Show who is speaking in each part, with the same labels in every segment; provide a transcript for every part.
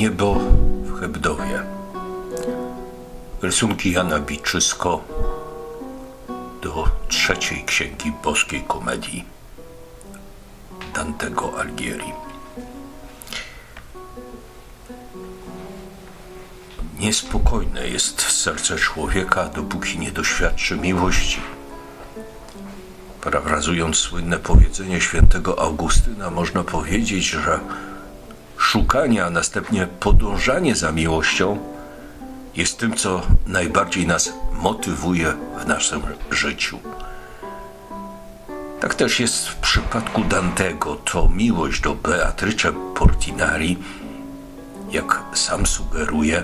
Speaker 1: Niebo w Hebdowie. Rysunki Jana Biczysko do trzeciej księgi boskiej komedii Dantego Algieri. Niespokojne jest serce człowieka, dopóki nie doświadczy miłości. Parafrazując słynne powiedzenie świętego Augustyna, można powiedzieć, że szukanie, a następnie podążanie za miłością jest tym, co najbardziej nas motywuje w naszym życiu. Tak też jest w przypadku Dantego. To miłość do Beatrice Portinari, jak sam sugeruje,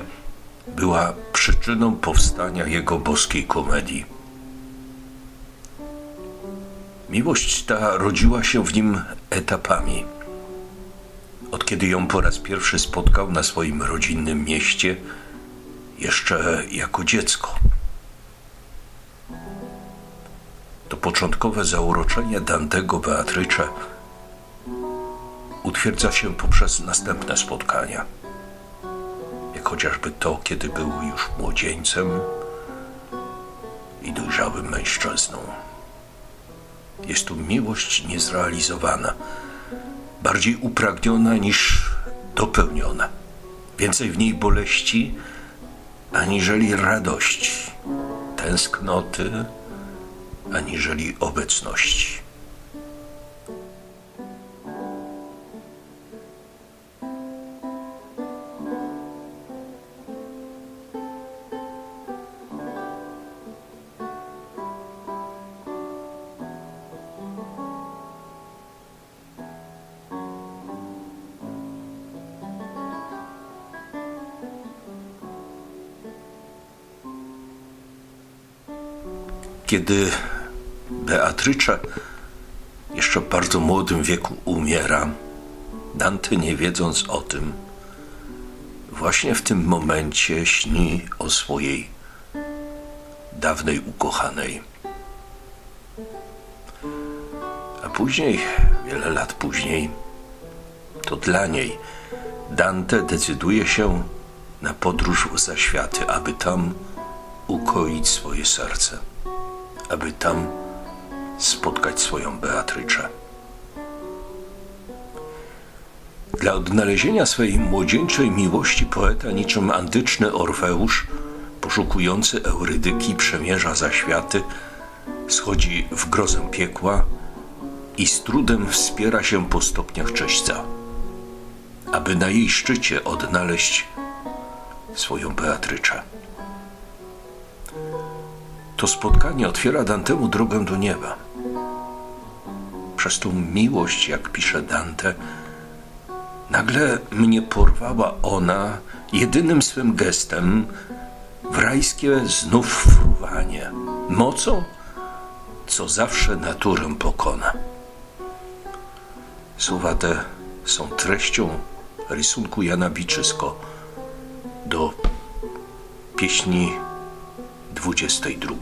Speaker 1: była przyczyną powstania jego boskiej komedii. Miłość ta rodziła się w nim etapami. Od kiedy ją po raz pierwszy spotkał na swoim rodzinnym mieście, jeszcze jako dziecko. To początkowe zauroczenie Dantego Beatrycze utwierdza się poprzez następne spotkania. Jak chociażby to, kiedy był już młodzieńcem i dojrzałym mężczyzną. Jest tu miłość niezrealizowana, bardziej upragniona niż dopełniona. Więcej w niej boleści aniżeli radości, tęsknoty aniżeli obecności. Kiedy Beatrycze jeszcze w bardzo młodym wieku umiera, Dante nie wiedząc o tym, właśnie w tym momencie śni o swojej dawnej ukochanej. A później, wiele lat później, to dla niej Dante decyduje się na podróż w zaświaty, aby tam ukoić swoje serce aby tam spotkać swoją Beatryczę. Dla odnalezienia swej młodzieńczej miłości poeta niczym antyczny Orfeusz, poszukujący Eurydyki, przemierza zaświaty, schodzi w grozę piekła i z trudem wspiera się po stopniach czyśćca, aby na jej szczycie odnaleźć swoją Beatryczę. To spotkanie otwiera Dantemu drogę do nieba. Przez tą miłość, jak pisze Dante, nagle mnie porwała ona jedynym swym gestem w rajskie znów fruwanie, mocą, co zawsze naturę pokona. Słowa te są treścią rysunku Jana Biczysko do pieśni 22.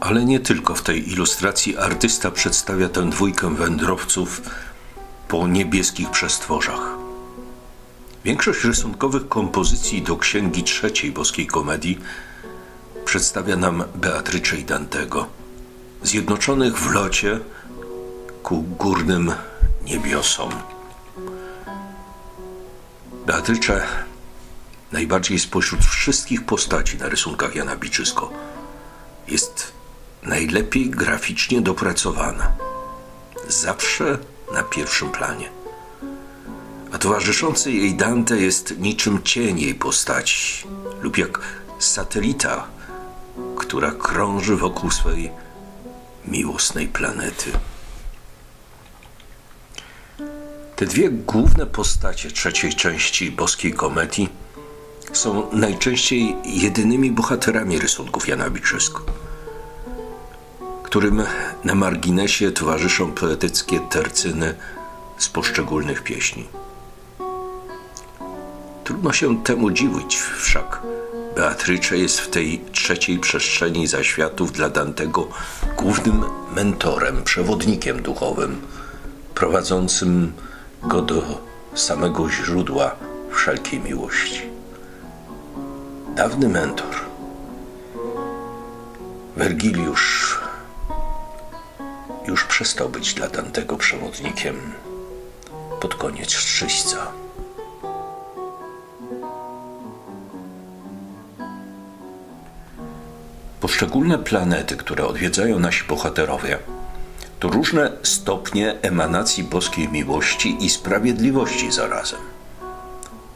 Speaker 1: Ale nie tylko w tej ilustracji artysta przedstawia tę dwójkę wędrowców po niebieskich przestworzach. Większość rysunkowych kompozycji do księgi trzeciej boskiej komedii przedstawia nam Beatrycze i Dantego, zjednoczonych w locie ku górnym niebiosom. Beatrycze najbardziej spośród wszystkich postaci na rysunkach Jana Biczysko jest najlepiej graficznie dopracowana. Zawsze na pierwszym planie. A towarzyszący jej Dante jest niczym cień jej postaci lub jak satelita, która krąży wokół swej miłosnej planety. Te dwie główne postacie trzeciej części boskiej komedii są najczęściej jedynymi bohaterami rysunków Jana którym na marginesie towarzyszą poetyckie tercyny z poszczególnych pieśni. Trudno się temu dziwić, wszak Beatrycze jest w tej trzeciej przestrzeni zaświatów dla Dantego głównym mentorem, przewodnikiem duchowym, prowadzącym go do samego źródła wszelkiej miłości. Dawny mentor, Wergiliusz, już przestał być dla Dantego przewodnikiem pod koniec szczyśca. Poszczególne planety, które odwiedzają nasi bohaterowie, to różne stopnie emanacji boskiej miłości i sprawiedliwości zarazem.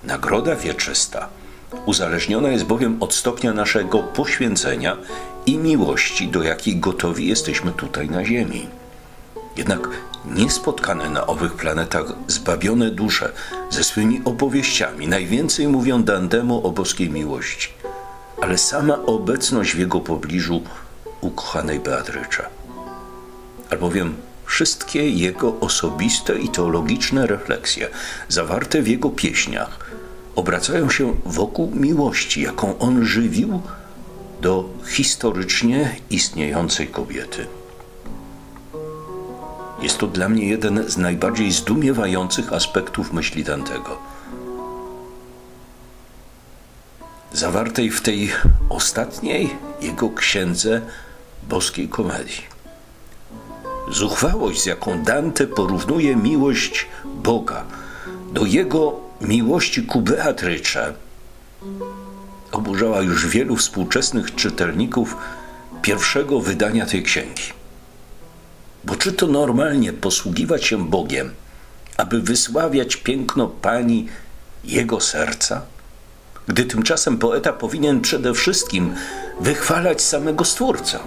Speaker 1: Nagroda wieczysta uzależniona jest bowiem od stopnia naszego poświęcenia i miłości, do jakiej gotowi jesteśmy tutaj na Ziemi. Jednak niespotkane na owych planetach zbawione dusze ze swymi opowieściami najwięcej mówią Dantemu o boskiej miłości, ale sama obecność w jego pobliżu ukochanej Beatrycze. Albowiem wszystkie jego osobiste i teologiczne refleksje zawarte w jego pieśniach obracają się wokół miłości, jaką on żywił do historycznie istniejącej kobiety. Jest to dla mnie jeden z najbardziej zdumiewających aspektów myśli Dantego. Zawartej w tej ostatniej jego księdze boskiej komedii. Zuchwałość, z jaką Dante porównuje miłość Boga do jego miłości ku Beatrycze, oburzała już wielu współczesnych czytelników pierwszego wydania tej księgi. Bo czy to normalnie posługiwać się Bogiem, aby wysławiać piękno Pani Jego serca? Gdy tymczasem poeta powinien przede wszystkim wychwalać samego Stwórcę,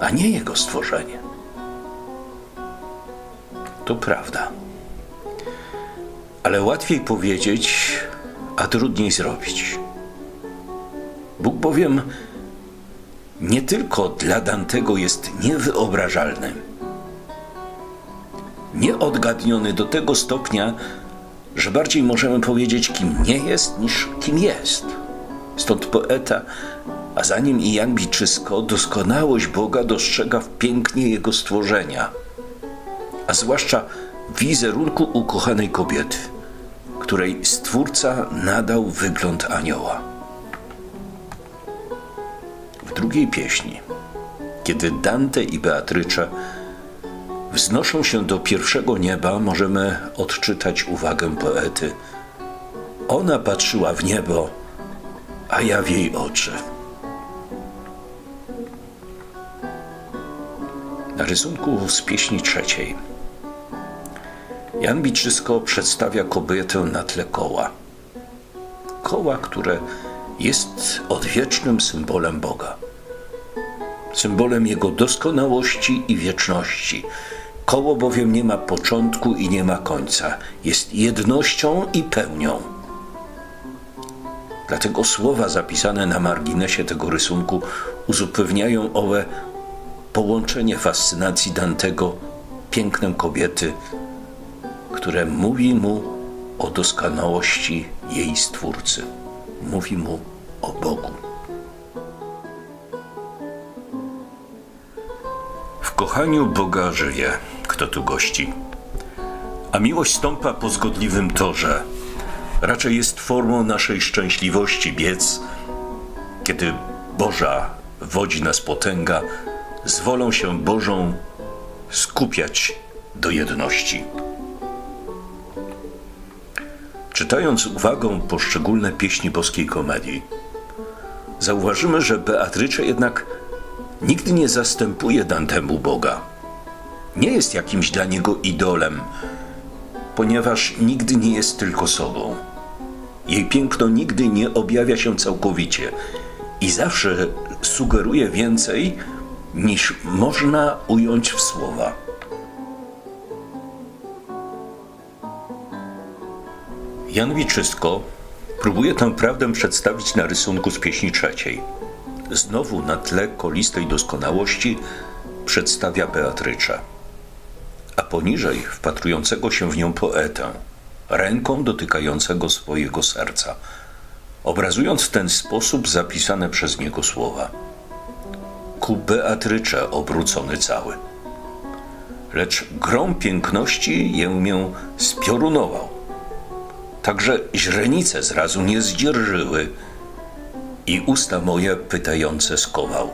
Speaker 1: a nie Jego stworzenie. To prawda. Ale łatwiej powiedzieć, a trudniej zrobić. Bóg bowiem nie tylko dla Dantego jest niewyobrażalny, nieodgadniony do tego stopnia, że bardziej możemy powiedzieć, kim nie jest, niż kim jest. Stąd poeta, a za nim i Jan Biczysko, doskonałość Boga dostrzega w pięknie Jego stworzenia, a zwłaszcza wizerunku ukochanej kobiety, której Stwórca nadał wygląd anioła. W drugiej pieśni, kiedy Dante i Beatrycze wznoszą się do pierwszego nieba, możemy odczytać uwagę poety. Ona patrzyła w niebo, a ja w jej oczy. Na rysunku z pieśni trzeciej Jan Biczysko przedstawia kobietę na tle koła. Koła, które jest odwiecznym symbolem Boga. Symbolem Jego doskonałości i wieczności. Koło bowiem nie ma początku i nie ma końca. Jest jednością i pełnią. Dlatego słowa zapisane na marginesie tego rysunku uzupełniają owe połączenie fascynacji Dantego pięknem kobiety, które mówi mu o doskonałości jej Stwórcy. Mówi mu o Bogu. W kochaniu Boga żyje, kto tu gości. A miłość stąpa po zgodliwym torze. Raczej jest formą naszej szczęśliwości biec, kiedy Boża wodzi nas potęga, z wolą się Bożą skupiać do jedności. Czytając uwagą poszczególne pieśni boskiej komedii, zauważymy, że Beatrycze jednak nigdy nie zastępuje Dantemu Boga. Nie jest jakimś dla niego idolem, ponieważ nigdy nie jest tylko sobą. Jej piękno nigdy nie objawia się całkowicie i zawsze sugeruje więcej, niż można ująć w słowa. Jan Wiczysko próbuje tę prawdę przedstawić na rysunku z pieśni trzeciej. Znowu na tle kolistej doskonałości przedstawia Beatryczę, a poniżej wpatrującego się w nią poetę, ręką dotykającego swojego serca, obrazując w ten sposób zapisane przez niego słowa. Ku Beatrycze obrócony cały. Lecz grom piękności ję mię spiorunował. Także źrenice zrazu nie zdzierżyły i usta moje pytające skował.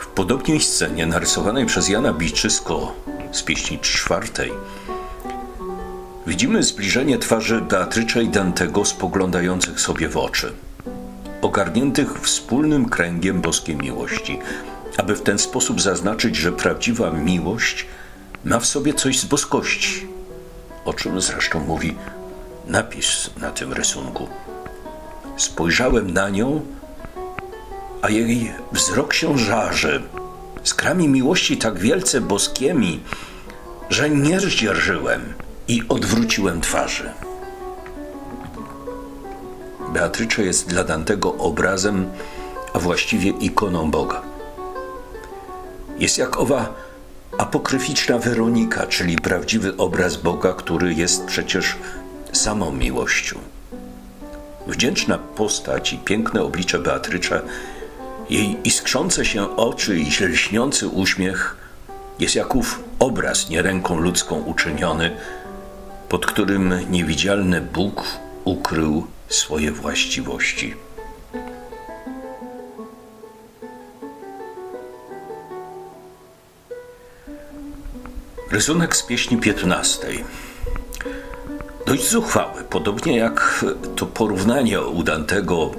Speaker 1: W podobnej scenie narysowanej przez Jana Biczysko z pieśni czwartej widzimy zbliżenie twarzy Beatrycze i Dantego spoglądających sobie w oczy, ogarniętych wspólnym kręgiem boskiej miłości, aby w ten sposób zaznaczyć, że prawdziwa miłość ma w sobie coś z boskości, o czym zresztą mówi napis na tym rysunku. Spojrzałem na nią, a jej wzrok się żarzy, skrami miłości tak wielce boskiemi, że nie zdzierżyłem i odwróciłem twarzy. Beatrycze jest dla Dantego obrazem, a właściwie ikoną Boga. Jest jak owa apokryficzna Weronika, czyli prawdziwy obraz Boga, który jest przecież samą miłością. Wdzięczna postać i piękne oblicze Beatrycze, jej iskrzące się oczy i lśniący uśmiech jest jak ów obraz nie ręką ludzką uczyniony, pod którym niewidzialny Bóg ukrył swoje właściwości. Rysunek z pieśni 15. Dość zuchwały, podobnie jak to porównanie u Dantego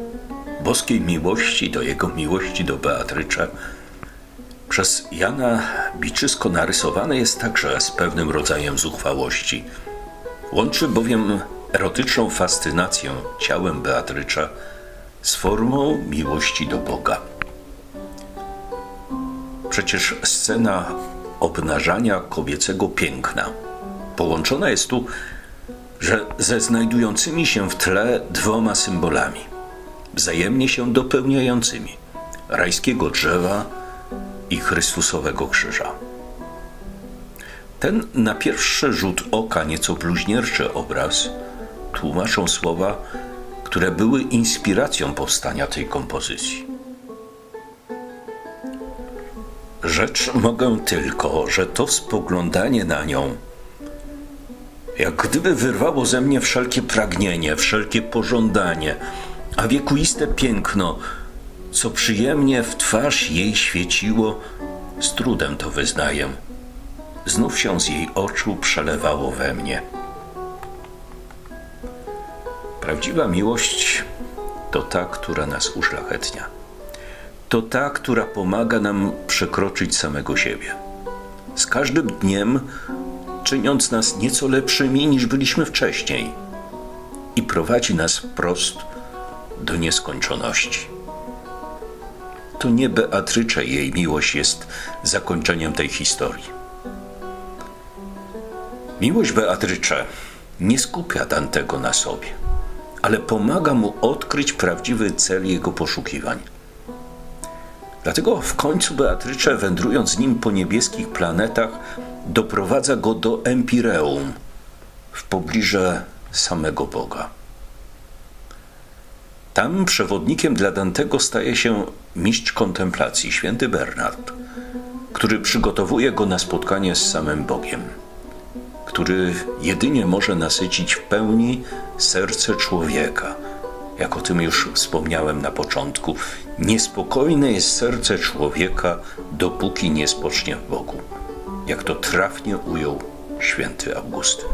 Speaker 1: boskiej miłości do jego miłości do Beatrycze. Przez Jana Biczysko narysowane jest także z pewnym rodzajem zuchwałości. Łączy bowiem erotyczną fascynację ciałem Beatrycze z formą miłości do Boga. Przecież scena obnażania kobiecego piękna połączona jest tu że ze znajdującymi się w tle dwoma symbolami, wzajemnie się dopełniającymi rajskiego drzewa i Chrystusowego krzyża. Ten na pierwszy rzut oka nieco bluźnierczy obraz tłumaczą słowa, które były inspiracją powstania tej kompozycji. Rzecz mogę tylko, że to spoglądanie na nią jak gdyby wyrwało ze mnie wszelkie pragnienie, wszelkie pożądanie, a wiekuiste piękno, co przyjemnie w twarz jej świeciło, z trudem to wyznaję, znów się z jej oczu przelewało we mnie. Prawdziwa miłość to ta, która nas uszlachetnia. To ta, która pomaga nam przekroczyć samego siebie. Z każdym dniem czyniąc nas nieco lepszymi niż byliśmy wcześniej i prowadzi nas wprost do nieskończoności. To nie Beatrycze jej miłość jest zakończeniem tej historii. Miłość Beatrycze nie skupia Dantego na sobie, ale pomaga mu odkryć prawdziwy cel jego poszukiwań. Dlatego w końcu Beatrycze, wędrując z nim po niebieskich planetach, doprowadza go do Empireum, w pobliżu samego Boga. Tam przewodnikiem dla Dantego staje się mistrz kontemplacji, święty Bernard, który przygotowuje go na spotkanie z samym Bogiem, który jedynie może nasycić w pełni serce człowieka. Jak o tym już wspomniałem na początku, niespokojne jest serce człowieka, dopóki nie spocznie w Bogu jak to trafnie ujął święty Augustyn.